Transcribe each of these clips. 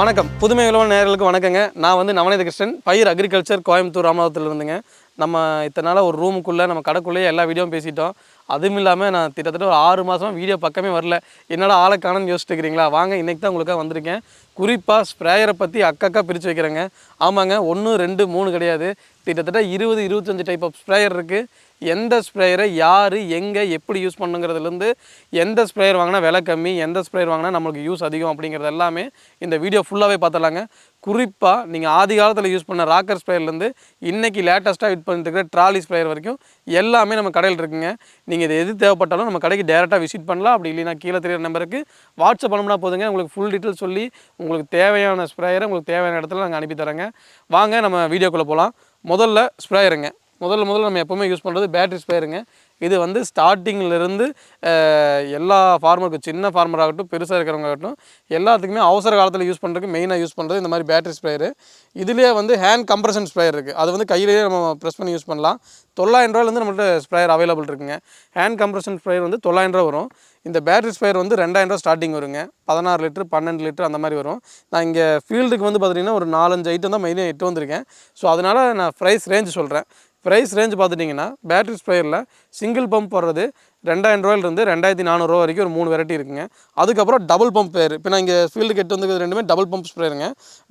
வணக்கம். புதுமை உழவன் நேர்களுக்கு வணக்கங்க. நான் வந்து நவநீத கிருஷ்ணன் பயிர் அக்ரிகல்ச்சர் கோயம்புத்தூர் ராமநாதத்தில் இருந்துங்க. நம்ம இத்தனை நாளாக ஒரு ரூமுக்குள்ளே நம்ம கடைக்குள்ளேயே எல்லா வீடியோவும் பேசிட்டோம். அதுவும் இல்லாமல் நான் கிட்டத்தட்ட ஒரு ஆறு மாதமாக வீடியோ பக்கமே வரல. என்னடா ஆளை காணும்னு யோசிச்சுட்டு இருக்கிறீங்களா வாங்க இன்றைக்கி தான் உங்களுக்காக வந்திருக்கேன். குறிப்பாக ஸ்ப்ரேயரை பற்றி அக்கக்கா பிரித்து வைக்கிறேங்க. ஆமாங்க ஒன்று ரெண்டு மூணு கிடையாது. கிட்டத்தட்ட இருபது இருபத்தஞ்சி டைப் ஆஃப் ஸ்ப்ரேயர் இருக்குது எந்த ஸ்ப்ரேயரை யார் எங்கே எப்படி யூஸ் பண்ணுங்கிறதுலேருந்து எந்த ஸ்ப்ரேயர் வாங்கினா விலை கம்மி எந்த ஸ்ப்ரேயர் வாங்கினா நம்மளுக்கு யூஸ் அதிகம் அப்படிங்கிறது எல்லாமே இந்த வீடியோ ஃபுல்லாகவே பார்த்துலாங்க குறிப்பாக நீங்கள் ஆதி காலத்தில் யூஸ் பண்ண ராக்கர் ஸ்ப்ரேயர்லேருந்து இன்றைக்கி லேட்டஸ்ட்டாக யூஸ் பண்ணிட்டு இருக்கிற ட்ராலி ஸ்ப்ரேயர் வரைக்கும் எல்லாமே நம்ம கடையில் இருக்குங்க. நீங்கள் இது எது தேவைப்பட்டாலும் நம்ம கடைக்கு டேரெக்டாக விசிட் பண்ணலாம். அப்படி இல்லைனா கீழே தெரியுற நம்பருக்கு வாட்ஸ்அப் பண்ணோம்னா போதுங்க. உங்களுக்கு ஃபுல் டீட்டெயில் சொல்லி உங்களுக்கு தேவையான ஸ்ப்ரேயரை உங்களுக்கு தேவையான இடத்துல நாங்கள் அனுப்பி தரேங்க வாங்க நம்ம வீடியோக்குள்ளே போகலாம் முதல்ல ஸ்ப்ரேயருங்க. முதல்ல முதல்ல நம்ம எப்போவுமே யூஸ் பண்ணுறது பேட்டரி ஸ்பேருங்க இது வந்து ஸ்டார்டிங்கிலிருந்து எல்லா ஃபார்மருக்கும் சின்ன ஃபார்மர் ஆகட்டும் பெருசாக இருக்கிறவங்க ஆகட்டும் எல்லாத்துக்குமே அவசர காலத்தில் யூஸ் பண்ணுறதுக்கு மெயினாக யூஸ் பண்ணுறது இந்த மாதிரி பேட்டரி ஸ்ப்ரேயரு இதுலேயே வந்து ஹேண்ட் கம்ப்ரஷன் ஸ்ப்ரேயர் இருக்குது அது வந்து கையிலேயே நம்ம ப்ரெஸ் பண்ணி யூஸ் பண்ணலாம். தொள்ளாயிரம் ரூபாயிலேருந்து நம்மள்ட்ட ஸ்ப்ரேயர் அவைலபிள் இருக்குங்க. ஹேண்ட் கம்ப்ரஷன் ஸ்ப்ரேயர் வந்து தொள்ளாயிரம் ரூபா வரும். இந்த பேட்டரி ஸ்ப்ரேயர் வந்து ரெண்டாயிரம் ரூபா ஸ்டார்டிங் வருங்க. பதினாறு லிட்டர் பன்னெண்டு லிட்டர் அந்த மாதிரி வரும். நான் இங்கே ஃபீல்டுக்கு வந்து பார்த்திங்கன்னா ஒரு நாலஞ்சு ஐட்டம் தான் மெயினாக எட்டு வந்திருக்கேன். ஸோ அதனால் நான் ப்ரைஸ் ரேஞ்ச் சொல்கிறேன் ப்ரைஸ் ரேஞ்ச் பார்த்துட்டிங்கன்னா பேட்ரி ஸ்ப்ரேயரில் சிங்கிள் பம்ப் வர்றது ரெண்டாயிரம் ரூபாயிலிருந்து ரெண்டாயிரத்தி நானூறுரூவா வரைக்கும் ஒரு மூணு வெரைட்டி இருக்குங்க. அதுக்கப்புறம் டபுள் பம்ப் ஸ்ப்ரேயர் இப்போ நான் இங்கே ஃபீல்டு கெட்டு வந்து ரெண்டுமே டபுள் பம்ப் ஸ்ப்ரேயருங்க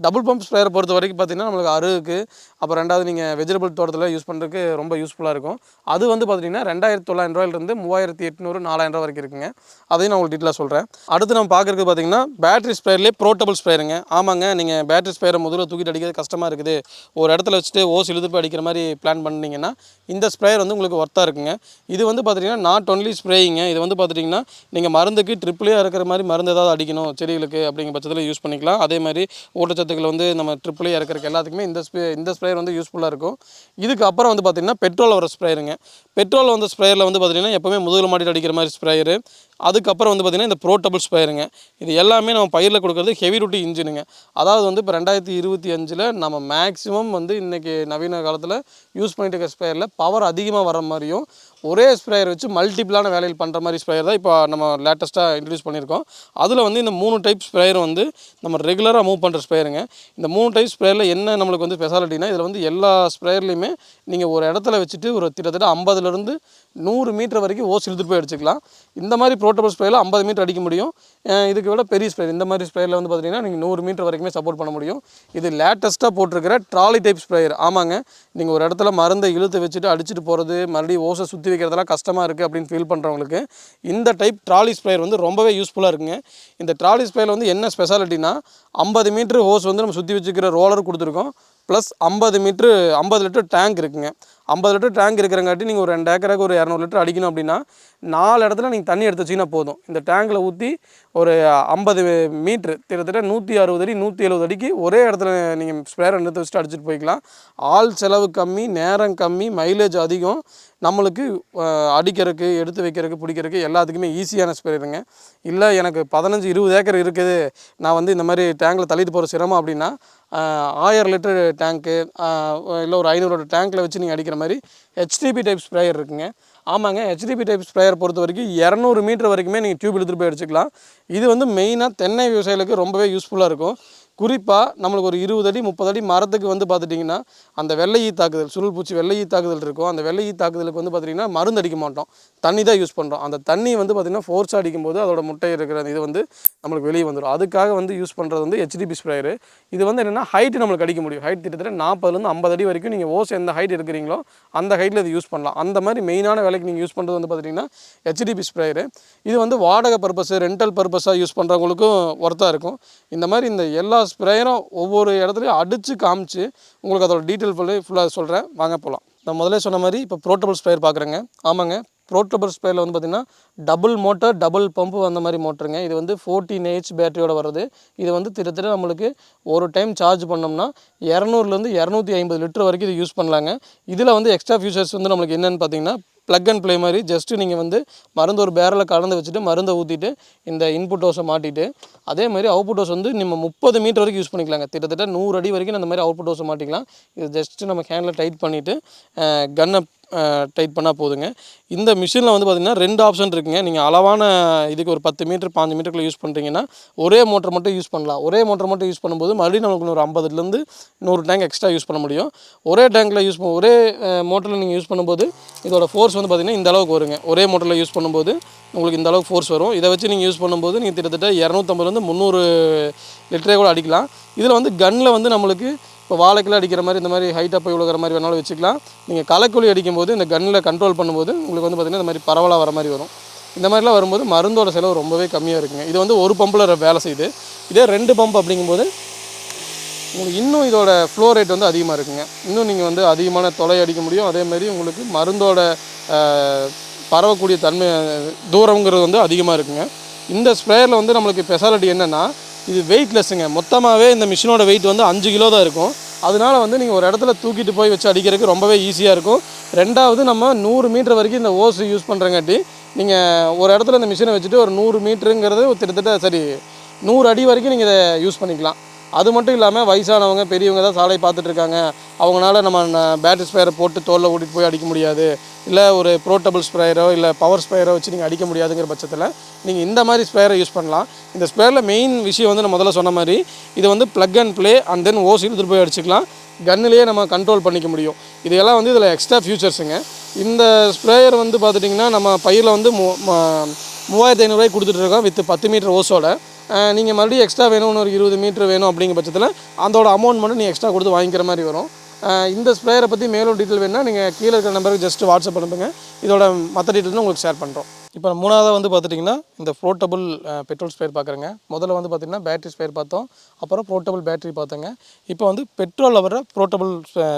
டபுள் பம்ப் ஸ்ப்ரேயர் பொறுத்த வரைக்கும் பார்த்தீங்கன்னா நம்மளுக்கு அருகுக்கு அப்புறம் ரெண்டாவது நீங்கள் வெஜிடபிள் தோட்டத்தில் யூஸ் பண்ணுறதுக்கு ரொம்ப யூஸ்ஃபுல்லாக இருக்கும். அது வந்து பார்த்தீங்கன்னா ரெண்டாயிரத்தி தொள்ளாயிரம் ரூபாயிலிருந்து மூவாயிரத்தி எட்நூறு நாலாயிரம் ரூபா வரைக்கும் இருக்குங்க. அதையும் நான் உங்களுக்கு டீட்டெயிலாக சொல்கிறேன் அடுத்து நம்ம பார்க்குறது பார்த்தீங்கன்னா பேட்டரி ஸ்ப்ரேயர்லேயே ப்ரோட்டபிள் ஸ்ப்ரேயருங்க ஆமாங்க நீங்கள் பேட்டரி ஸ்ப்ரேயரை முதல்ல தூக்கிட்டு அடிக்கிறது கஷ்டமாக இருக்குது. ஒரு இடத்துல வச்சுட்டு ஓஸ் இழுத்து போய் அடிக்கிற மாதிரி பிளான் பண்ணீங்கன்னா இந்த ஸ்ப்ரேயர் வந்து உங்களுக்கு ஒர்த்தாக இருக்குங்க. இது வந்து பார்த்தீங்கன்னா நாட் ஒன்லி ஸ்ப்ரேயிங்க இது வந்து பார்த்துட்டிங்கன்னா நீங்கள் மருந்துக்கு ட்ரிப்ளியாக இருக்கிற மாதிரி மருந்து ஏதாவது அடிக்கணும் செடிகளுக்கு அப்படிங்கிற பட்சத்தில் யூஸ் பண்ணிக்கலாம். அதே மாதிரி ஊட்டச்சத்துக்கள் வந்து நம்ம ட்ரிப்ளியாக இருக்கிறக்கு எல்லாத்துக்குமே இந்த ஸ்ப்ரே இந்த ஸ்ப்ரேயர் வந்து யூஸ்ஃபுல்லாக இருக்கும். இதுக்கு அப்புறம் வந்து பார்த்திங்கன்னா பெட்ரோல் வர ஸ்ப்ரேயருங்க பெட்ரோல் வந்து ஸ்ப்ரேயரில் வந்து பார்த்திங்கன்னா எப்போவுமே முதுகில் மாட்டிட்டு அடிக்கிற மாதிரி ஸ்ப்ரேயரு அதுக்கப்புறம் வந்து பார்த்திங்கன்னா இந்த ப்ரோட்டபிள் ஸ்ப்ரேயருங்க இது எல்லாமே நம்ம பயிரில் கொடுக்குறது ஹெவி டியூட்டி இன்ஜினுங்க அதாவது வந்து இப்போ ரெண்டாயிரத்தி இருபத்தி அஞ்சில் நம்ம மேக்ஸிமம் வந்து இன்றைக்கி நவீன காலத்தில் யூஸ் பண்ணிட்டு இருக்க ஸ்ப்ரேயரில் பவர் அதிகமாக வர மாதிரியும் ஒரே ஸ்ப்ரேயர் வச்சு மல்டிபிளான வேலையில் பண்ணுற மாதிரி ஸ்ப்ரேயர் தான் இப்போ நம்ம லேட்டஸ்ட்டாக இன்ட்ரடியூஸ் பண்ணியிருக்கோம். அதில் வந்து இந்த மூணு டைப் ஸ்ப்ரேயர் வந்து நம்ம ரெகுலராக மூவ் பண்ணுற ஸ்ப்ரேயருங்க இந்த மூணு டைப் ஸ்ப்ரேயரில் என்ன நம்மளுக்கு வந்து ஸ்பெஷாலிட்டினா இதில் வந்து எல்லா ஸ்ப்ரேயர்லையுமே நீங்கள் ஒரு இடத்துல வச்சுட்டு ஒரு கிட்டத்தட்ட ஐம்பதுலேருந்து நூறு மீட்டர் வரைக்கும் ஓஸ் இழுத்துட்டு போய் அடிச்சுக்கலாம். இந்த மாதிரி ப்ரோட்டபிள் ஸ்ப்ரேயில் ஐம்பது மீட்டர் அடிக்க முடியும். இதுக்கு விட பெரிய ஸ்ப்ரேயர் இந்த மாதிரி ஸ்ப்ரேயரில் வந்து பார்த்தீங்கன்னா நீங்கள் நூறு மீட்டர் வரைக்குமே சப்போர்ட் பண்ண முடியும். இது லேட்டஸ்ட்டாக போட்டிருக்கிற ட்ராலி டைப் ஸ்ப்ரேயர் ஆமாங்க. நீங்கள் ஒரு இடத்துல மருந்தை இழுத்து வச்சுட்டு அடிச்சுட்டு போகிறது மறுபடியும் ஓசை சுற்றி வைக்கிறதெல்லாம் கஷ்டமாக இருக்குது அப்படின்னு ஃபீல் பண்ணுறவங்களுக்கு இந்த டைப் ட்ராலி ஸ்ப்ரேயர் வந்து ரொம்பவே யூஸ்ஃபுல்லாக இருக்குங்க. இந்த ட்ராலி ஸ்ப்ரேயர் வந்து என்ன ஸ்பெஷாலிட்டினா ஐம்பது மீட்ரு ஹோஸ் வந்து நம்ம சுற்றி வச்சுக்கிற ரோலர் கொடுத்துருக்கோம். ப்ளஸ் ஐம்பது மீட்ரு ஐம்பது லிட்டர் டேங்க் இருக்குங்க. ஐம்பது லிட்டர் டேங்க் இருக்கிறங்காட்டி நீங்கள் ஒரு ரெண்டு ஏக்கருக்கு ஒரு இரநூறு லிட்டர் அடிக்கணும் அப்படின்னா நாலு இடத்துல நீங்கள் தண்ணி எடுத்து வச்சிங்கன்னா போதும். இந்த டேங்கில் ஊற்றி ஒரு ஐம்பது மீட்ரு கிட்டத்தட்ட நூற்றி அறுபது அடி நூற்றி எழுபது அடிக்கு ஒரே இடத்துல நீங்கள் ஸ்ப்ரேயரை எடுத்து வச்சுட்டு அடிச்சுட்டு போய்க்கலாம். ஆள் செலவு கம்மி நேரம் கம்மி மைலேஜ் அதிகம். நம்மளுக்கு அடிக்கிறதுக்கு எடுத்து வைக்கிறதுக்கு பிடிக்கிறதுக்கு எல்லாத்துக்குமே ஈஸியான ஸ்ப்ரேயருங்க இல்லை எனக்கு பதினஞ்சு இருபது ஏக்கர் இருக்குது. நான் வந்து இந்த மாதிரி டேங்கில் தள்ளிட்டு போகிற சிரமம் அப்படின்னா ஆயிரம் லிட்டர் டேங்க்கு இல்லை ஒரு ஐநூறு டேங்க்கில் வச்சு நீங்கள் அடிக்கிற மாதிரி ஹெச்டிபி டைப் ஸ்ப்ரேயர் இருக்குங்க. ஆமாங்க ஹெச்டிபி டைப் ஸ்ப்ரேயர் பொறுத்த வரைக்கும் இரநூறு மீட்டர் வரைக்குமே நீங்கள் டியூப் எடுத்துகிட்டு போய் அடிச்சுக்கலாம். இது வந்து மெயினாக தென்னை விவசாயிகளுக்கு ரொம்பவே யூஸ்ஃபுல்லாக இருக்கும். குறிப்பாக நம்மளுக்கு ஒரு இருபது அடி முப்பது அடி மரத்துக்கு வந்து பார்த்துட்டிங்கன்னா அந்த வெள்ளை ஈ தாக்குதல் சுருள் பூச்சி வெள்ளை ஈ தாக்குதல் இருக்கும். அந்த வெள்ளை ஈ தாக்குதலுக்கு வந்து பார்த்திங்கன்னா மருந்து அடிக்க மாட்டோம். தண்ணி தான் யூஸ் பண்ணுறோம் அந்த தண்ணி வந்து பார்த்திங்கன்னா ஃபோர்ஸ் அடிக்கும்போது அதோட முட்டை இருக்கிற இது வந்து நம்மளுக்கு வெளியே வந்துடும் அதுக்காக வந்து யூஸ் பண்ணுறது வந்து ஹெச்டிபி ஸ்ப்ரேயர் இது வந்து என்னென்னா ஹைட் நம்மளுக்கு அடிக்க முடியும். ஹைட் கிட்டத்தட்ட நாற்பதுலேருந்து ஐம்பது அடி வரைக்கும் நீங்கள் ஓஸ் எந்த ஹைட் இருக்கிறீங்களோ அந்த ஹைட்டில் இது யூஸ் பண்ணலாம். அந்த மாதிரி மெயினான வேலைக்கு நீங்கள் யூஸ் பண்ணுறது வந்து பார்த்திங்கன்னா ஹெச்டிபி ஸ்ப்ரேயரு இது வந்து வாடகை பர்பஸ் ரெண்டல் பர்பஸாக யூஸ் பண்ணுறவங்களுக்கும் ஒர்த்தாக இருக்கும். இந்த மாதிரி இந்த எல்லா ஸ்ப்ரேயரும் ஒவ்வொரு இடத்துலையும் அடித்து காமிச்சு உங்களுக்கு அதோட டீட்டெயில் ஃபுல்லு ஃபுல்லாக சொல்கிறேன் வாங்க போகலாம் நான் முதலே சொன்ன மாதிரி இப்போ ப்ரோட்டபிள் ஸ்ப்ரேயர் பார்க்குறேங்க ஆமாங்க. ப்ரோட்டபிள் ஸ்ப்ரேயரில் வந்து பார்த்திங்கன்னா டபுள் மோட்டர் டபுள் பம்பு அந்த மாதிரி மோட்டருங்க இது வந்து ஃபோர்டீன் ஹெச் பேட்டரியோட வருது இது வந்து கிட்டத்தட்ட நம்மளுக்கு ஒரு டைம் சார்ஜ் பண்ணோம்னா இரநூறுலேருந்து இரநூத்தி ஐம்பது லிட்டர் வரைக்கும் இது யூஸ் பண்ணலாங்க. இதில் வந்து எக்ஸ்ட்ரா ஃபியூச்சர்ஸ் வந்து நம்மளுக்கு என்னென்னு பார்த்தீங்கன்னா ப்ளக் அண்ட் ப்ளே மாதிரி ஜஸ்ட்டு நீங்கள் வந்து மருந்து ஒரு பேரலில் கலந்து வச்சுட்டு மருந்தை ஊற்றிட்டு இந்த இன்புட் டோஸை மாட்டிட்டு அதே மாதிரி அவுட்புட் டோஸ் வந்து நம்ம முப்பது மீட்டர் வரைக்கும் யூஸ் பண்ணிக்கலாங்க. கிட்டத்தட்ட நூறு அடி வரைக்கும் அந்த மாதிரி அவுட்புட் டோஸை மாட்டிக்கலாம். இது ஜஸ்ட்டு நம்ம ஹேண்டில் டைட் பண்ணிவிட்டு கன்னை டைட் பண்ணால் போதுங்க. இந்த மிஷினில் வந்து பார்த்திங்கன்னா ரெண்டு ஆப்ஷன் இருக்குங்க. நீங்கள் அளவான இதுக்கு ஒரு பத்து மீட்டர் பாஞ்சு மீட்டருக்குள்ள யூஸ் பண்ணுறீங்கன்னா ஒரே மோட்டர் மட்டும் யூஸ் பண்ணலாம். ஒரே மோட்டர் மட்டும் யூஸ் பண்ணும்போது மறுபடியும் நமக்கு ஒரு ஐம்பதுலேருந்து நூறு டேங்க் எக்ஸ்ட்ரா யூஸ் பண்ண முடியும். ஒரே டேங்க்கில் யூஸ் பண்ண ஒரே மோட்டரில் நீங்கள் யூஸ் பண்ணும்போது இதோட ஃபோர்ஸ் வந்து பார்த்திங்கன்னா இந்த அளவுக்கு வருங்க. ஒரே மோட்டரில் யூஸ் பண்ணும்போது உங்களுக்கு இந்த அளவுக்கு ஃபோர்ஸ் வரும். இதை வச்சு நீங்கள் யூஸ் பண்ணும்போது நீங்கள் கிட்டத்தட்ட இரநூத்தம்பதுலேருந்து முந்நூறு லிட்டரே கூட அடிக்கலாம். இதில் வந்து கன்னில் வந்து நம்மளுக்கு இப்போ வாழைக்கெல்லாம் அடிக்கிற மாதிரி இந்த மாதிரி ஹைட்டாக போய் விழுகிற மாதிரி வேணாலும் வச்சுக்கலாம். நீங்கள் களைக்குழி அடிக்கும்போது இந்த கன்னில் கண்ட்ரோல் பண்ணும்போது உங்களுக்கு வந்து பார்த்திங்கன்னா இந்த மாதிரி பரவலாக வர மாதிரி வரும். இந்த மாதிரிலாம் வரும்போது மருந்தோட செலவு ரொம்பவே கம்மியாக இருக்குங்க. இது வந்து ஒரு பம்பில் வேலை செய்யுது. இதே ரெண்டு பம்ப் அப்படிங்கும்போது உங்களுக்கு இன்னும் இதோட ஃப்ளோ ரேட் வந்து அதிகமாக இருக்குங்க. இன்னும் நீங்கள் வந்து அதிகமான தொலை அடிக்க முடியும். அதேமாதிரி உங்களுக்கு மருந்தோட பரவக்கூடிய தன்மை தூரங்கிறது வந்து அதிகமாக இருக்குங்க. இந்த ஸ்ப்ரேயரில் வந்து நம்மளுக்கு ஸ்பெஷாலிட்டி என்னென்னா இது வெயிட்லெஸ்ஸுங்க மொத்தமாகவே இந்த மிஷினோட வெயிட் வந்து அஞ்சு கிலோ தான் இருக்கும். அதனால வந்து நீங்கள் ஒரு இடத்துல தூக்கிட்டு போய் வச்சு அடிக்கிறதுக்கு ரொம்பவே ஈஸியாக இருக்கும். ரெண்டாவது நம்ம நூறு மீட்டர் வரைக்கும் இந்த ஓஸ் யூஸ் பண்ணுறங்காட்டி நீங்கள் ஒரு இடத்துல இந்த மிஷினை வச்சுட்டு ஒரு நூறு மீட்டருங்கிறது கிட்டத்தட்ட சரி நூறு அடி வரைக்கும் நீங்கள் இதை யூஸ் பண்ணிக்கலாம். அது மட்டும் இல்லாமல் வயசானவங்க பெரியவங்க தான் சாலை பார்த்துட்டு இருக்காங்க அவங்களால நம்ம பேட்டரி ஸ்ப்ரேயரை போட்டு தோலில் ஓட்டிட்டு போய் அடிக்க முடியாது. இல்லை ஒரு ப்ரோட்டபிள் ஸ்ப்ரேயரோ இல்லை பவர் ஸ்ப்ரேயரோ வச்சு நீங்கள் அடிக்க முடியாதுங்கிற பட்சத்தில் நீங்கள் இந்த மாதிரி ஸ்ப்ரேயரை யூஸ் பண்ணலாம். இந்த ஸ்ப்ரேயரில் மெயின் விஷயம் வந்து நான் முதல்ல சொன்ன மாதிரி இது வந்து plug and play and then hose இழுத்துட்டு போய் அடிச்சுக்கலாம். கன்னிலேயே நம்ம கண்ட்ரோல் பண்ணிக்க முடியும். இதெல்லாம் வந்து இதில் எக்ஸ்ட்ரா ஃபியூச்சர்ஸுங்க இந்த ஸ்ப்ரேயர் வந்து பார்த்துட்டிங்கன்னா நம்ம பயிரில் வந்து மூ மூவாயிரத்தி ஐநூறுரூவாய்க்கு கொடுத்துட்ருக்கோம் வித் பத்து மீட்டர் ஓஸோட நீங்கள் மறுபடியும் எக்ஸ்ட்ரா வேணும் ஒரு இருபது மீட்ரு வேணும் அப்படிங்கிற பட்சத்தில் அதோட அமௌண்ட் மட்டும் நீங்கள் எக்ஸ்ட்ரா கொடுத்து வாங்கிக்கிற மாதிரி வரும். இந்த ஸ்ப்ரேயரை பற்றி மேலும் டீட்டெயில் வேணுன்னா நீங்கள் கீழே இருக்கிற நம்பருக்கு ஜஸ்ட் வாட்ஸ்அப் அனுப்புங்க. இதோட மற்ற டீட்டெயிலும் உங்களுக்கு ஷேர் பண்ணுறோம் இப்போ மூணாவதாக வந்து பார்த்துட்டிங்கன்னா இந்த ஃப்ளோட்டபுள் பெட்ரோல் ஸ்பேர் பார்க்குறேங்க முதல்ல வந்து பார்த்திங்கன்னா பேட்டரி ஸ்பேர் பார்த்தோம். அப்புறம் போர்ட்டபுள் பேட்டரி பார்த்தோங்க. இப்போ வந்து பெட்ரோலில் வர போர்ட்டபுள்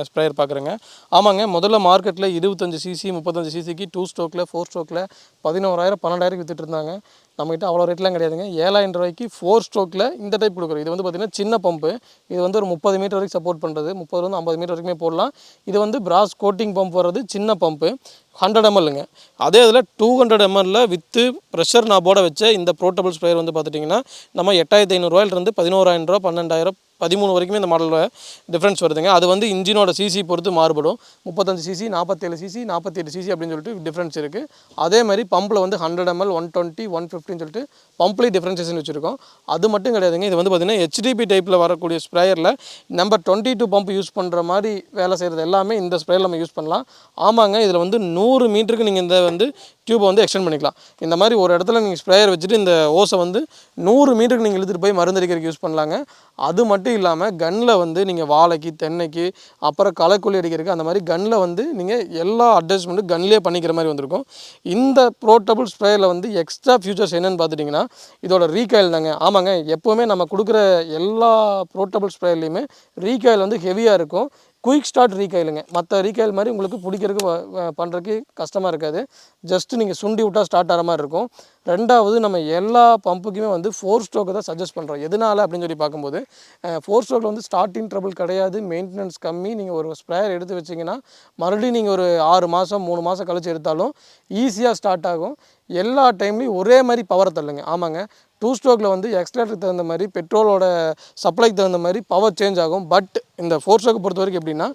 ஸ்ப்ரேயர் பார்க்குறேங்க ஆமாங்க முதல்ல மார்க்கெட்டில் இருபத்தஞ்சி சிசி முப்பத்தஞ்சு சிசிக்கு டூ ஸ்ட்ரோக்கில் ஃபோர் ஸ்ட்ரோக்கில் பதினோராயிரம் பன்னெண்டாயிரம் வித்துட்டு இருந்தாங்க. நம்மகிட்ட அவ்வளோ ரேட்லாம் கிடையாதுங்க. ஏழாயிரம் ரூபாய்க்கு ஃபோர் ஸ்ட்ரோக்கில் இந்த டைப் கொடுக்குறோம். இது வந்து பார்த்திங்கன்னா சின்ன பம்பு இது வந்து ஒரு முப்பது மீட்டர் வரைக்கும் சப்போர்ட் பண்ணுறது முப்பதுலேருந்து ஐம்பது மீட்டர் வரைக்குமே போடலாம். இது வந்து பிராஸ் கோட்டிங் பம்ப் வர்றது சின்ன பம்பு ஹண்ட்ரட் எம்எல்லுங்க அதே இதில் டூ ஹண்ட்ரட் எம்எல்ல வித்து ப்ரெஷர் நாபோட வச்ச இந்த ப்ரோட்டபிள் ஸ்ப்ரேயர் வந்து பார்த்துட்டிங்கன்னா நம்ம எட்டாயிரத்தி ஐநூறுரூவாயிலிருந்து பதினோராயிரம் ரூபா பன்னெண்டாயிரம் பதிமூணு வரைக்குமே இந்த மாடலில் டிஃப்ரென்ஸ் வருதுங்க. அது வந்து இன்ஜினோட சிசி பொறுத்து மாறுபடும். முப்பத்தஞ்சு சிசி நாற்பத்தேழு சிசி நாற்பத்தெட்டு சிசி அப்படின்னு சொல்லிட்டு டிஃப்ரென்ஸ் இருக்குது அதே மாதிரி பம்பில் வந்து hundred ML one twenty one ஃபிஃப்டின்னு சொல்லிட்டு பம்ப்லேயே டிஃப்ரென்சேஷன் வச்சுருக்கோம். அது மட்டும் கிடையாதுங்க. இது வந்து பார்த்திங்கன்னா ஹெச்டிபி டைப்பில் வரக்கூடிய ஸ்ப்ரேயரில் number twenty two pump use பண்ணுற மாதிரி வேலை செய்கிறது எல்லாமே இந்த ஸ்ப்ரேயர் நம்ம யூஸ் பண்ணலாம். ஆமாங்க இதில் வந்து நூறு மீட்டருக்கு நீங்கள் இந்த வந்து டியூப்பை வந்து எக்ஸ்டெண்ட் பண்ணிக்கலாம். இந்த மாதிரி ஒரு இடத்துல நீங்கள் ஸ்ப்ரேயர் வச்சுட்டு இந்த ஓஸை வந்து நூறு மீட்டருக்கு நீங்கள் இழுத்துட்டு போய் மருந்தடிக்கிறதுக்கு யூஸ் பண்ணலாங்க. அது மட்டும் இல்லாமல் கன்னில் வந்து நீங்கள் வாழைக்கு தென்னைக்கு அப்புறம் களைக்கொல்லி அடிக்கிறதுக்கு அந்த மாதிரி கன்னில் வந்து நீங்கள் எல்லா அட்ஜஸ்ட்மெண்ட்டும் கன்லேயே பண்ணிக்கிற மாதிரி வந்திருக்கும். இந்த ப்ரோட்டபிள் ஸ்ப்ரேயரில் வந்து எக்ஸ்ட்ரா ஃபியூச்சர்ஸ் என்னென்னு பார்த்துட்டிங்கன்னா இதோட ரீகாயில் தாங்க. ஆமாங்க எப்போவுமே நம்ம கொடுக்குற எல்லா ப்ரோட்டபிள் ஸ்ப்ரேயர்லேயுமே ரீகாயில் வந்து ஹெவியாக இருக்கும். குயிக் ஸ்டார்ட் ரீகைலுங்க மற்ற ரீகைல் மாதிரி உங்களுக்கு பிடிக்கிறதுக்கு பண்ணுறதுக்கு கஷ்டமாக இருக்காது. ஜஸ்ட் நீங்கள் சுண்டி விட்டால் ஸ்டார்ட் ஆகிற மாதிரி இருக்கும். ரெண்டாவது நம்ம எல்லா பம்புக்குமே வந்து ஃபோர் ஸ்ட்ரோக்கை தான் சஜஸ்ட் பண்ணுறோம் எதனால? அப்படின்னு சொல்லி பார்க்கும்போது ஃபோர் ஸ்ட்ரோக்கில் வந்து ஸ்டார்டிங் ட்ரபிள் கிடையாது மெயின்டெனன்ஸ் கம்மி. நீங்கள் ஒரு ஸ்ப்ரேயர் எடுத்து வச்சிங்கன்னா மறுபடியும் நீங்கள் ஒரு ஆறு மாதம் மூணு மாதம் கழிச்சு எடுத்தாலும் ஈஸியாக ஸ்டார்ட் ஆகும். எல்லா டைம்லையும் ஒரே மாதிரி பவரை தள்ளுங்க. ஆமாங்க. டூ ஸ்ட்ரோக்கில் வந்து எக்ஸ்ட்ராட்டுக்கு தகுந்த மாதிரி பெட்ரோலோட சப்ளைக்கு தகுந்த மாதிரி பவர் சேஞ்ச் ஆகும். பட் இந்த ஃபோர் ஸ்ட்ரோக்கை பொறுத்த வரைக்கும் எப்படின்னா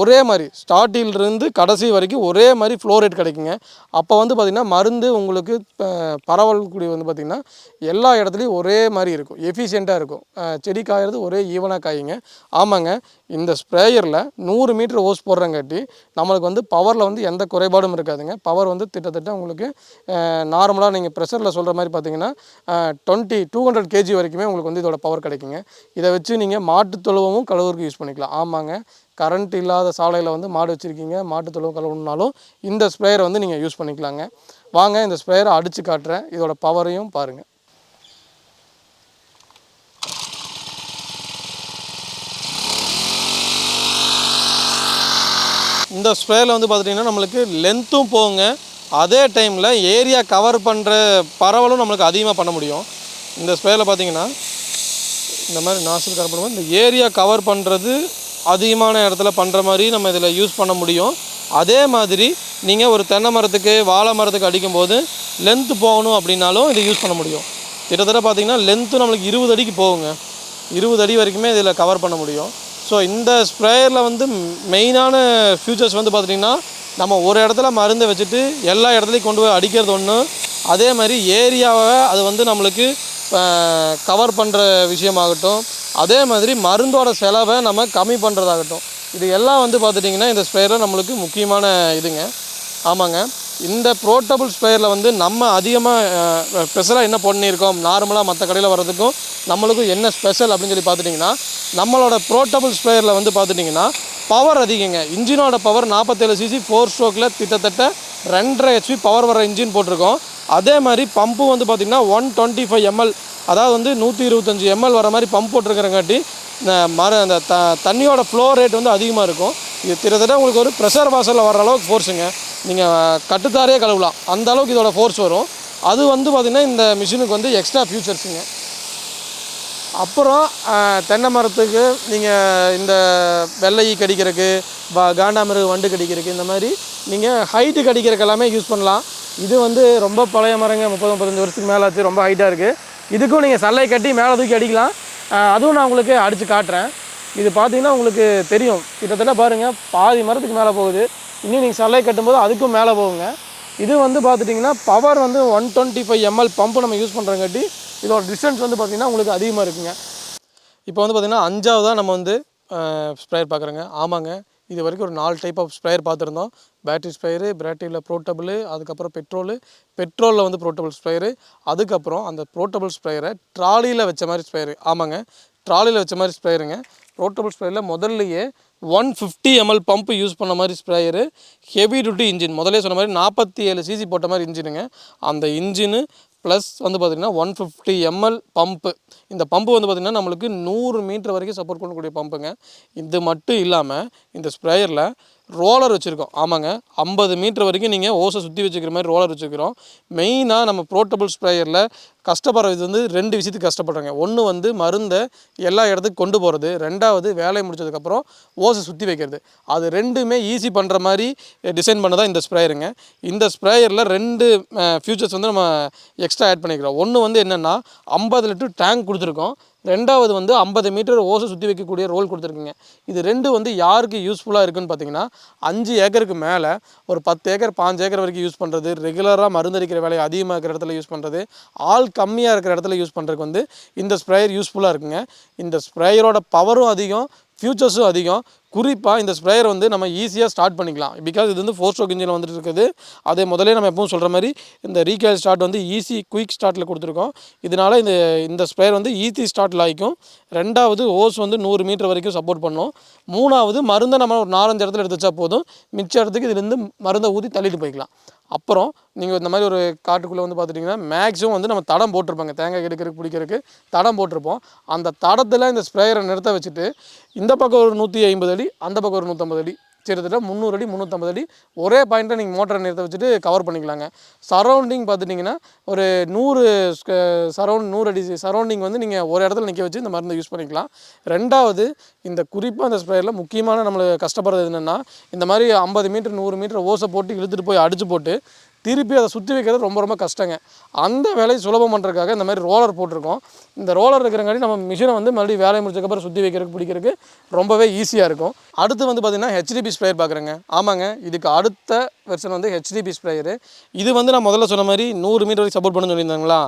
ஒரே மாதிரி ஸ்டார்டிலிருந்து கடைசி வரைக்கும் ஒரே மாதிரி ஃப்ளோ ரேட் கிடைக்குங்க. அப்போ வந்து பார்த்திங்கன்னா மருந்து உங்களுக்கு அஹ், பரவல்கூடிய வந்து பார்த்திங்கன்னா எல்லா இடத்துலையும் ஒரே மாதிரி இருக்கும். எஃபிஷியண்ட்டாக இருக்கும். செடி காயறது ஒரே ஈவனாக காயுங்க. ஆமாங்க இந்த ஸ்ப்ரேயரில் நூறு மீட்டர் ஓஸ் போடுறங்காட்டி நம்மளுக்கு வந்து பவரில் வந்து எந்த குறைபாடும் இருக்காதுங்க. பவர் வந்து கிட்டத்தட்ட உங்களுக்கு நார்மலாக நீங்கள் ப்ரெஷரில் சொல்கிற மாதிரி பார்த்தீங்கன்னா டுவெண்ட்டி டூ ஹண்ட்ரட் கேஜி வரைக்குமே உங்களுக்கு வந்து இதோட பவர் கிடைக்குங்க. இதை வச்சு நீங்கள் மாட்டு தொழுவமும் கழுவுறதுக்கு யூஸ் பண்ணிக்கலாம். ஆமாங்க கரண்ட் இல்லாத சாலையில் வந்து மாடு வச்சுருக்கீங்க மாட்டு தொழுவு கழுவுனாலும் இந்த ஸ்ப்ரேயரை வந்து நீங்கள் யூஸ் பண்ணிக்கலாங்க. வாங்க இந்த ஸ்ப்ரேயரை அடித்து காட்டுறேன். இதோட பவரையும் பாருங்கள் இந்த ஸ்ப்ரேயில் வந்து பார்த்துட்டிங்கன்னா நம்மளுக்கு லென்த்தும் போங்க அதே டைமில் ஏரியா கவர் பண்ணுற பரவலும் நம்மளுக்கு அதிகமாக பண்ண முடியும். இந்த ஸ்ப்ரேயில் பார்த்தீங்கன்னா இந்த மாதிரி நாசில் கவர் பண்ணும்போது இந்த ஏரியா கவர் பண்ணுறது அதிகமான இடத்துல பண்ணுற மாதிரி நம்ம இதில் யூஸ் பண்ண முடியும். அதே மாதிரி நீங்கள் ஒரு தென்னை மரத்துக்கு வாழை மரத்துக்கு அடிக்கும்போது லென்த்து போகணும் அப்படின்னாலும் இதை யூஸ் பண்ண முடியும். கிட்டத்தட்ட பார்த்தீங்கன்னா லென்த்து நம்மளுக்கு இருபது அடிக்கு போகுங்க. இருபது அடி வரைக்குமே இதில் கவர் பண்ண முடியும். ஸோ இந்த ஸ்ப்ரேயரில் வந்து மெயினான ஃபியூச்சர்ஸ் வந்து பார்த்திங்கன்னா நம்ம ஒரு இடத்துல மருந்தை வச்சுட்டு எல்லா இடத்துலையும் கொண்டு போய் அடிக்கிறது ஒன்று அதே மாதிரி ஏரியாவை அது வந்து நம்மளுக்கு கவர் பண்ணுற விஷயமாகட்டும் அதே மாதிரி மருந்தோட செலவை நம்ம கம்மி பண்ணுறதாகட்டும் இது எல்லாம் வந்து பார்த்துட்டிங்கன்னா இந்த ஸ்ப்ரேயரில் நம்மளுக்கு முக்கியமான இதுங்க. ஆமாங்க. இந்த ப்ரோட்டபிள் ஸ்ப்ரேயரில் வந்து நம்ம அதிகமாக ஸ்பெஷலாக என்ன பண்ணியிருக்கோம்? நார்மலாக மற்ற கடையில் வர்றதுக்கும் நம்மளுக்கும் என்ன ஸ்பெஷல் அப்படின்னு சொல்லி பார்த்துட்டிங்கன்னா நம்மளோட ப்ரோட்டபிள் ஸ்ப்ரேயரில் வந்து பார்த்துட்டிங்கன்னா பவர் அதிகங்க. இன்ஜினோட பவர் நாற்பத்தேழு சிசி ஃபோர் ஸ்ட்ரோக்கில் கிட்டத்தட்ட ரெண்டரை ஹெச்பி பவர் வர இன்ஜின் போட்டிருக்கோம். அதே மாதிரி பம்பு வந்து பார்த்திங்கன்னா ஒன் டுவெண்ட்டி ஃபைவ் எம்எல் அதாவது வந்து நூற்றி இருபத்தஞ்சி எம்எல் வர மாதிரி பம்ப் போட்டிருக்கிறங்காட்டி இந்த மர அந்த த தண்ணியோட ஃப்ளோ ரேட் வந்து அதிகமாக இருக்கும். இது கிட்டத்தட்ட உங்களுக்கு ஒரு ப்ரெஷர் வாசலில் வர அளவுக்கு ஃபோர்ஸுங்க நீங்கள் கட்டுத்தாரையே கழுவலாம். அந்த அளவுக்கு இதோட ஃபோர்ஸ் வரும். அது வந்து பார்த்திங்கன்னா இந்த மிஷினுக்கு வந்து எக்ஸ்ட்ரா ஃபியூச்சர்ஸுங்க அப்புறம் தென்னை மரத்துக்கு நீங்கள் இந்த வெள்ளை கடிக்கிறதுக்கு ப காண்டாமிருக வண்டு கடிக்கிறதுக்கு இந்த மாதிரி நீங்கள் ஹைட்டு கடிக்கிறதுக்கு எல்லாமே யூஸ் பண்ணலாம். இது வந்து ரொம்ப பழைய மரங்க முப்பது முப்பத்தஞ்சு வருஷத்துக்கு மேலே ஆச்சு ரொம்ப ஹைட்டாக இருக்குது இதுக்கும் நீங்கள் சல்லை கட்டி மேலே தூக்கி அடிக்கலாம். அதுவும் நான் உங்களுக்கு அடித்து காட்டுறேன். இது பார்த்தீங்கன்னா உங்களுக்கு தெரியும். கிட்டத்தட்ட பாருங்கள் பாதி மரத்துக்கு மேலே போகுது. இன்னும் நீங்கள் சல்லை கட்டும்போது அதுக்கும் மேலே போகுங்க. இது வந்து பார்த்துட்டிங்கன்னா பவர் வந்து one twenty five ML pump நம்ம யூஸ் பண்ணுறங்காட்டி இதோட டிஸ்டன்ஸ் வந்து பார்த்திங்கன்னா உங்களுக்கு அதிகமாக இருக்குங்க. இப்போ வந்து பார்த்திங்கன்னா அஞ்சாவதாக நம்ம வந்து ஸ்ப்ரேயர் பார்க்குறோங்க ஆமாங்க. இது வரைக்கும் ஒரு நாலு டைப் ஆஃப் ஸ்ப்ரேயர் பார்த்துருந்தோம். பேட்டரி ஸ்ப்ரேயரு பேட்டரியில் ப்ரோட்டபிள் அதுக்கப்புறம் பெட்ரோலு பெட்ரோலில் வந்து ப்ரோட்டபிள் ஸ்ப்ரேயரு அதுக்கப்புறம் அந்த ப்ரோட்டபிள் ஸ்ப்ரேயரை ட்ராலியில் வச்ச மாதிரி ஸ்ப்ரேயரு ஆமாங்க. ட்ராலியில் வச்ச மாதிரி ஸ்ப்ரேயருங்க ப்ரோட்டபிள் ஸ்ப்ரேயரில் முதல்லையே one fifty ml pump use பண்ண மாதிரி ஸ்ப்ரேயரு ஹெவி டியூட்டி இன்ஜின் முதலே சொன்ன மாதிரி நாற்பத்தி ஏழு சிசி போட்ட மாதிரி இன்ஜினுங்க அந்த இன்ஜினு ப்ளஸ் வந்து பார்த்திங்கன்னா ஒன் ஃபிஃப்டி எம்எல் பம்பு இந்த பம்பு வந்து பார்த்திங்கன்னா நம்மளுக்கு நூறு மீட்டர் வரைக்கும் சப்போர்ட் பண்ணக்கூடிய பம்புங்க இது மட்டும் இல்லாமல் இந்த ஸ்ப்ரேயரில் ரோலர் வச்சுருக்கோம். ஆமாங்க. ஐம்பது மீட்டர் வரைக்கும் நீங்கள் ஓசை சுற்றி வச்சுக்கிற மாதிரி ரோலர் வச்சுக்கிறோம் மெயினாக நம்ம ப்ரோட்டபிள் ஸ்ப்ரேயரில் கஷ்டப்படுறது வந்து ரெண்டு விஷயத்துக்கு கஷ்டப்படுறாங்க. ஒன்று வந்து மருந்தை எல்லா இடத்துக்கு கொண்டு போகிறது ரெண்டாவது வேலையை முடிச்சதுக்கப்புறம் ஓசை சுற்றி வைக்கிறது. அது ரெண்டுமே ஈஸி பண்ணுற மாதிரி டிசைன் பண்ண தான் இந்த ஸ்ப்ரேயருங்க இந்த ஸ்ப்ரேயரில் ரெண்டு ஃபியூச்சர்ஸ் வந்து நம்ம எக்ஸ்ட்ரா ஆட் பண்ணிக்கிறோம். ஒன்று வந்து என்னென்னா ஐம்பது லிட்டர் டேங்க் கொடுத்துருக்கோம். ரெண்டாவது வந்து ஐம்பது மீட்டர் ஓசை சுற்றி வைக்கக்கூடிய ரோல் கொடுத்துருக்குங்க. இது ரெண்டு வந்து யாருக்கு யூஸ்ஃபுல்லாக இருக்குன்னு பார்த்தீங்கன்னா அஞ்சு ஏக்கருக்கு மேலே ஒரு பத்து ஏக்கர் பாஞ்சு ஏக்கர் வரைக்கும் யூஸ் பண்ணுறது ரெகுலராக மருந்தடிக்கிற வேலையை அதிகமாக இருக்கிற இடத்துல யூஸ் பண்ணுறது ஆள் கம்மியாக இருக்கிற இடத்துல யூஸ் பண்ணுறதுக்கு வந்து இந்த ஸ்ப்ரேயர் யூஸ்ஃபுல்லாக இருக்குங்க. இந்த ஸ்ப்ரேயரோட பவரும் அதிகம் ஃபியூச்சர்ஸும் அதிகம். குறிப்பாக இந்த ஸ்ப்ரேயர் வந்து நம்ம ஈஸியாக ஸ்டார்ட் பண்ணிக்கலாம். பிகாஸ் இது வந்து ஃபோர் ஸ்ட்ரோக் இன்ஜினில் வந்துட்டு இருக்குது. அதே முதல்ல நம்ம எப்பவும் சொல்கிற மாதிரி இந்த ரீகேல் ஸ்டார்ட் வந்து ஈஸி குயிக் ஸ்டார்ட்டில் கொடுத்துருக்கோம். இதனால இந்த இந்த ஸ்ப்ரேயர் வந்து ஈஸி ஸ்டார்ட்டில் ஆகிக்கும் ரெண்டாவது ஓஸ் வந்து நூறு மீட்டர் வரைக்கும் சப்போர்ட் பண்ணும். மூணாவது மருந்தை நம்ம ஒரு நாலஞ்சு இடத்துல எடுத்து வச்சா போதும். மிச்ச இடத்துக்கு இதுலேருந்து மருந்தை ஊற்றி தள்ளிட்டு போய்க்கலாம். அப்புறம் நீங்கள் இந்த மாதிரி ஒரு காட்டுக்குள்ளே வந்து பார்த்துட்டிங்கன்னா மேக்ஸிமம் வந்து நம்ம தடம் போட்டிருப்பாங்க. தேங்காய் எடுக்கிறதுக்கு பிடிக்கிறதுக்கு தடம் போட்டிருப்போம். அந்த தடத்தில் இந்த ஸ்ப்ரேயரை நிறுத்த வச்சுட்டு இந்த பக்கம் ஒரு நூற்றி ஐம்பது அடி அந்த பக்கம் ஒரு நூற்றம்பது அடி கிட்டத்தட்ட முந்நூறு அடி முந்நூற்றம்பது அடி ஒரே பாயிண்ட்டை நீங்கள் மோட்டரை நிறுத்த வச்சுட்டு கவர் பண்ணிக்கலாங்க. சரௌண்டிங் பார்த்துட்டிங்கன்னா ஒரு நூறு சரௌண்ட் நூறு அடி சரௌண்டிங் வந்து நீங்கள் ஒரு இடத்துல நிற்க வச்சு இந்த மருந்தை யூஸ் பண்ணிக்கலாம். ரெண்டாவது இந்த குறிப்பாக அந்த ஸ்ப்ரேயரில் முக்கியமான நம்மளுக்கு கஷ்டப்படுறது என்னென்னா இந்த மாதிரி ஐம்பது மீட்டர் நூறு மீட்டர் ஓசை போட்டு இழுத்துட்டு போய் அடிச்சு போட்டு திருப்பி அதை சுற்றி வைக்கிறது ரொம்ப ரொம்ப கஷ்டங்க. அந்த வேலையை சுலபம் பண்ணுறதுக்காக இந்த மாதிரி ரோலர் போட்டிருக்கோம். இந்த ரோலர் இருக்கிறங்காட்டி நம்ம மிஷினை வந்து மறுபடியும் வேலையை முடிச்சதுக்கப்புறம் சுற்றி வைக்கிறதுக்கு பிடிக்கிறதுக்கு ரொம்பவே ஈஸியாக இருக்கும். அடுத்து வந்து பார்த்திங்கன்னா ஹெச்டிபி ஸ்ப்ரேயர் பார்க்குறேங்க. ஆமாங்க இதுக்கு அடுத்த வெர்ஷன் வந்து ஹெச்டிபி ஸ்ப்ரேயரு இது வந்து நான் முதல்ல சொன்ன மாதிரி நூறு மீட்டர் வரைக்கும் சப்போர்ட் பண்ண சொல்லியிருந்தாங்களா?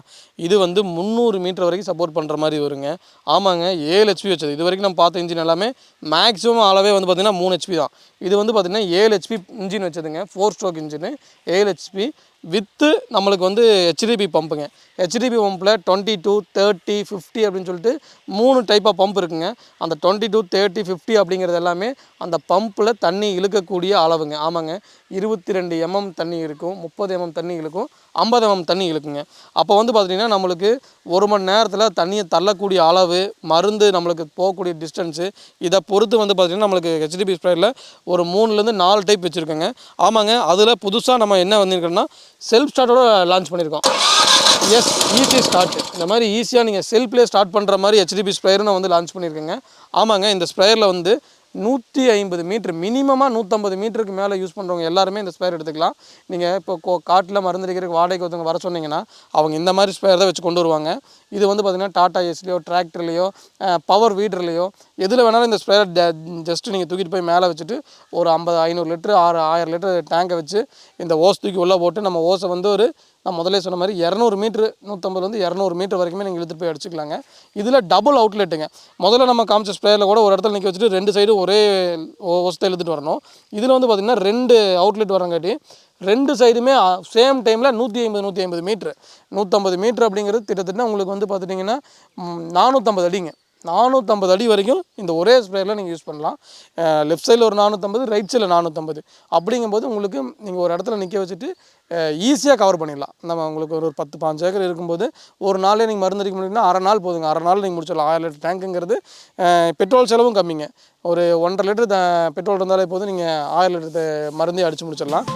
இது வந்து முந்நூறு மீட்டர் வரைக்கும் சப்போர்ட் பண்ணுற மாதிரி வருங்க. ஆமாங்க ஏழு ஹெச்பி வச்சது. இது வரைக்கும் நம்ம பார்த்த இன்ஜின் எல்லாமே மேக்ஸிமம் அளவே வந்து பார்த்திங்கன்னா மூணு ஹெச்பி தான். இது வந்து பார்த்திங்கன்னா ஏழு ஹெச்பி இன்ஜின் வச்சதுங்க. ஃபோர் ஸ்ட்ரோக் இன்ஜின் ஏழு ஹெச்பி வித்து நம்மளுக்கு வந்து ஹெச்டிபி பம்புங்க ஹெச்டிபி பம்பில் டுவெண்ட்டி டூ தேர்ட்டி ஃபிஃப்டி அப்படின்னு சொல்லிட்டு மூணு டைப் ஆஃப் பம்ப் இருக்குங்க. அந்த டுவெண்ட்டி டூ தேர்ட்டி ஃபிஃப்டி அப்படிங்கிறது எல்லாமே அந்த பம்பில் தண்ணி இழுக்கக்கூடிய அளவுங்க. ஆமாங்க. இருபத்தி ரெண்டு எம்எம் தண்ணி இருக்கும் முப்பது எம்எம் தண்ணி இழுக்கும் ஐம்பது எம்எம் தண்ணி இழுக்குங்க அப்போ வந்து பார்த்திங்கன்னா நம்மளுக்கு ஒரு மணி நேரத்தில் தண்ணியை தள்ளக்கூடிய அளவு மருந்து நம்மளுக்கு போகக்கூடிய டிஸ்டன்ஸு இதை பொறுத்து வந்து பார்த்திங்கன்னா நம்மளுக்கு ஹெச்டிபி ஸ்ப்ரேயரில் ஒரு மூணுலேருந்து நாலு டைப் வச்சுருக்கோங்க. ஆமாங்க அதில் புதுசாக நம்ம என்ன வந்திருக்கோம்னா செல்ஃப் ஸ்டார்ட்டோட லான்ச் பண்ணியிருக்கோம் எஸ் ஈஸி ஸ்டார்ட் இந்த மாதிரி ஈஸியாக நீங்கள் செல்ஃப்லேயே ஸ்டார்ட் பண்ணுற மாதிரி ஹெச்டிபி ஸ்ப்ரேயர்னு வந்து லான்ச் பண்ணியிருக்கேங்க ஆமாங்க இந்த ஸ்ப்ரேயரில் வந்து நூற்றி ஐம்பது மீட்ரு மினிமமாக நூற்றம்பது மீட்டருக்கு மேலே யூஸ் பண்ணுறவங்க எல்லாருமே இந்த ஸ்பேர் எடுத்துக்கலாம். நீங்கள் இப்போ கோ காட்டில் மருந்தடிக்கிறதுக்கு வாடகைக்கு ஒருத்தவங்க வர சொன்னீங்கன்னா அவங்க இந்த மாதிரி ஸ்பேர் தான் வச்சு கொண்டு வருவாங்க. இது வந்து பார்த்திங்கன்னா டாட்டா ஏஸ்லேயோ டிராக்டர்லேயோ பவர் வீடர்லேயோ எதில் வேணாலும் இந்த ஸ்பேர் ஜஸ்ட் நீங்கள் தூக்கிட்டு போய் மேலே வச்சுட்டு ஒரு ஐம்பது ஐநூறு லிட்டரு ஆறு ஆயிரம் லிட்டர் டேங்கை வச்சு இந்த ஓஸ் தூக்கி உள்ளே போட்டு நம்ம ஓஸை வந்து ஒரு நான் முதலே சொன்ன மாதிரி இரநூறு மீட்ரு நூற்றம்பதுலேருந்து இரநூறு மீட்டர் வரைக்குமே நீங்கள் இழுத்துட்டு போய் அடிச்சுக்கலாங்க. இதில் டபுள் அவுட்லெட்டுங்க முதல்ல நம்ம காமிச்ச ஸ்ப்ளேயரில் கூட ஒரு இடத்துல நிற்க வச்சுட்டு ரெண்டு சைடு ஒரே ஒசத்தை இழுத்துட்டு வரணும். இதில் வந்து பார்த்திங்கன்னா ரெண்டு அவுட்லெட் வரங்காட்டி ரெண்டு சைடுமே சேம் டைமில் நூற்றி ஐம்பது நூற்றி ஐம்பது மீட்ரு. நூற்றம்பது மீட்ரு அப்படிங்கிறது கிட்டத்தட்ட உங்களுக்கு வந்து பார்த்துட்டிங்கன்னா நானூற்றம்பது அடிங்க. நானூற்றம்பது அடி வரைக்கும் இந்த ஒரே ஸ்ப்ரேயில் நீங்கள் யூஸ் பண்ணலாம். லெஃப்ட் சைடில் ஒரு நானூற்றம்பது ரைட் சைடில் நானூற்றம்பது அப்படிங்கும்போது உங்களுக்கு நீங்கள் ஒரு இடத்துல நிற்க வச்சுட்டு ஈஸியாக கவர் பண்ணிடலாம். நம்ம உங்களுக்கு ஒரு பத்து பாஞ்சு ஏக்கர் இருக்கும்போது ஒரு நாளே நீங்கள் மருந்து அடிக்க முடியும்னா அரை நாள் போதுங்க. அரை நாள் நீங்கள் முடிச்சிடலாம். ஆயிரம் லிட்டர் டேங்குங்கிறது பெட்ரோல் செலவும் கம்மிங்க. ஒரு ஒன்றரை லிட்டர் த பெட்ரோல் இருந்தாலே போதும். நீங்கள் ஆயிரம் லிட்டர் மருந்தே அடித்து முடிச்சிடலாம்.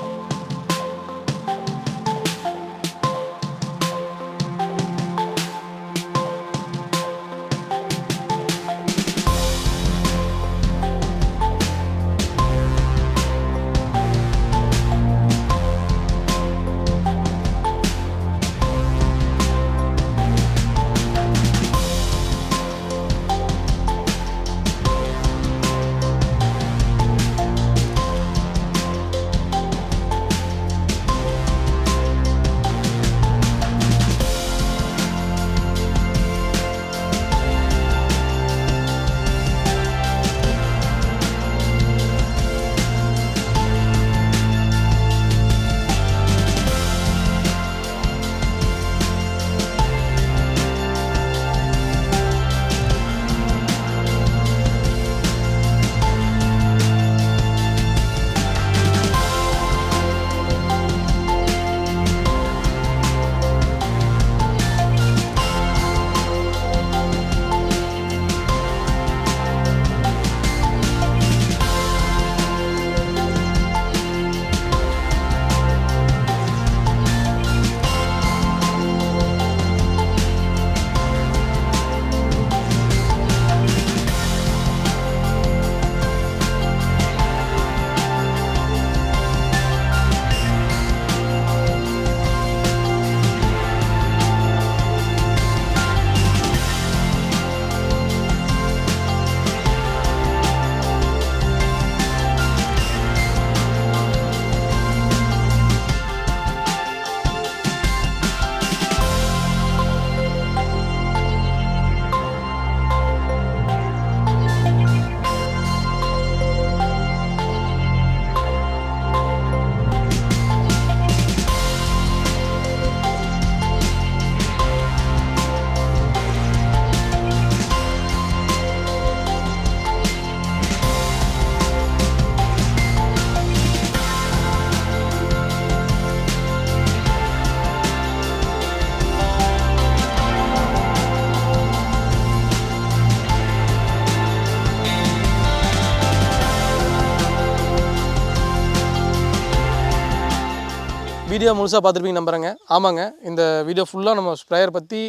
வீடியோ முழுசாக பார்த்துருப்பீங்க நம்புகிறேங்க ஆமாங்க. இந்த வீடியோ ஃபுல்லாக நம்ம ஸ்ப்ரேயர் பற்றி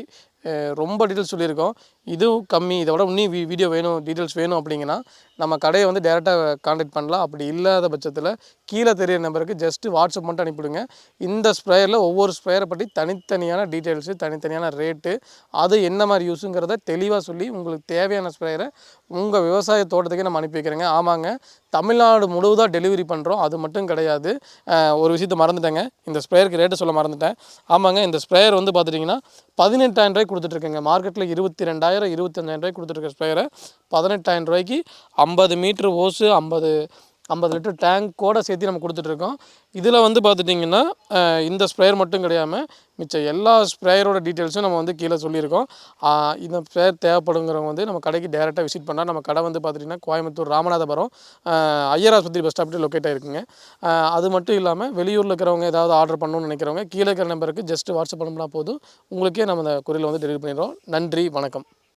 ரொம்ப டீட்டெயில்ஸ் சொல்லியிருக்கோம். இதுவும் கம்மி இதை விட இன்னும் வீ வீடியோ வேணும் டீட்டெயில்ஸ் வேணும் அப்படிங்கன்னா நம்ம கடையை வந்து டேரெக்டாக காண்டாக்ட் பண்ணலாம். அப்படி இல்லாத பட்சத்தில் கீழே தெரிய நம்பருக்கு ஜஸ்ட்டு வாட்ஸ்அப் மட்டும் அனுப்பிவிடுங்க. இந்த ஸ்ப்ரேயரில் ஒவ்வொரு ஸ்ப்ரேயரை பற்றி தனித்தனியான டீட்டெயில்ஸு தனித்தனியான ரேட்டு அது என்ன மாதிரி யூஸுங்கிறத தெளிவாக சொல்லி உங்களுக்கு தேவையான ஸ்ப்ரேயரை உங்கள் விவசாய தோட்டத்துக்கே நம்ம அனுப்பி வைக்கிறேங்க. ஆமாங்க தமிழ்நாடு முழுவதாக டெலிவரி பண்ணுறோம் அது மட்டும் கிடையாது. ஒரு விஷயத்த மறந்துட்டேங்க. இந்த ஸ்ப்ரேயருக்கு ரேட்டு சொல்ல மறந்துட்டேன். ஆமாங்க இந்த ஸ்ப்ரேயர் வந்து பார்த்துட்டிங்கன்னா பதினெட்டாயிரம் ரூபாய் கொடுத்துட்ருக்கேங்க மார்க்கெட்டில் இருபத்தி ரெண்டாயிரம் இருபத்தஞ்சாயிரம் ரூபாய்க்கு கொடுத்துருக்க ஸ்ப்ரேயரை பதினெட்டாயிரம் ரூபாய்க்கு ஐம்பது மீட்ரு ஓஸு ஐம்பது ஐம்பது லிட்டர் டேங்கோட சேர்த்து நம்ம கொடுத்துட்ருக்கோம். இதில் வந்து பார்த்துட்டிங்கன்னா இந்த ஸ்ப்ரேயர் மட்டும் கிடையாமல் மிச்சம் எல்லா ஸ்ப்ரேயரோட டீட்டெயில்ஸும் நம்ம வந்து கீழே சொல்லியிருக்கோம். இந்த ஸ்ப்ரேயர் தேவைப்படுங்கிறவங்க வந்து நம்ம கடைக்கு டேரெக்டாக விசிட் பண்ணால் நம்ம கடை வந்து பார்த்துட்டிங்கன்னா கோயம்புத்தூர் ராமநாதபுரம் ஐயர் ஆஸ்பத்திரி பஸ் ஸ்டாப்ட்டு லொக்கேட் ஆகிருக்குங்க அது மட்டும் இல்லாமல் வெளியூரில் இருக்கிறவங்க ஏதாவது ஆர்டர் பண்ணணும்னு நினைக்கிறவங்க கீழே இருக்கிற நம்பருக்கு ஜஸ்ட் வாட்ஸ்அப் பண்ணோம்னா போதும். உங்களுக்கே நம்ம அந்த குறையில் வந்து டெலிவரி பண்ணிடுறோம். நன்றி வணக்கம்.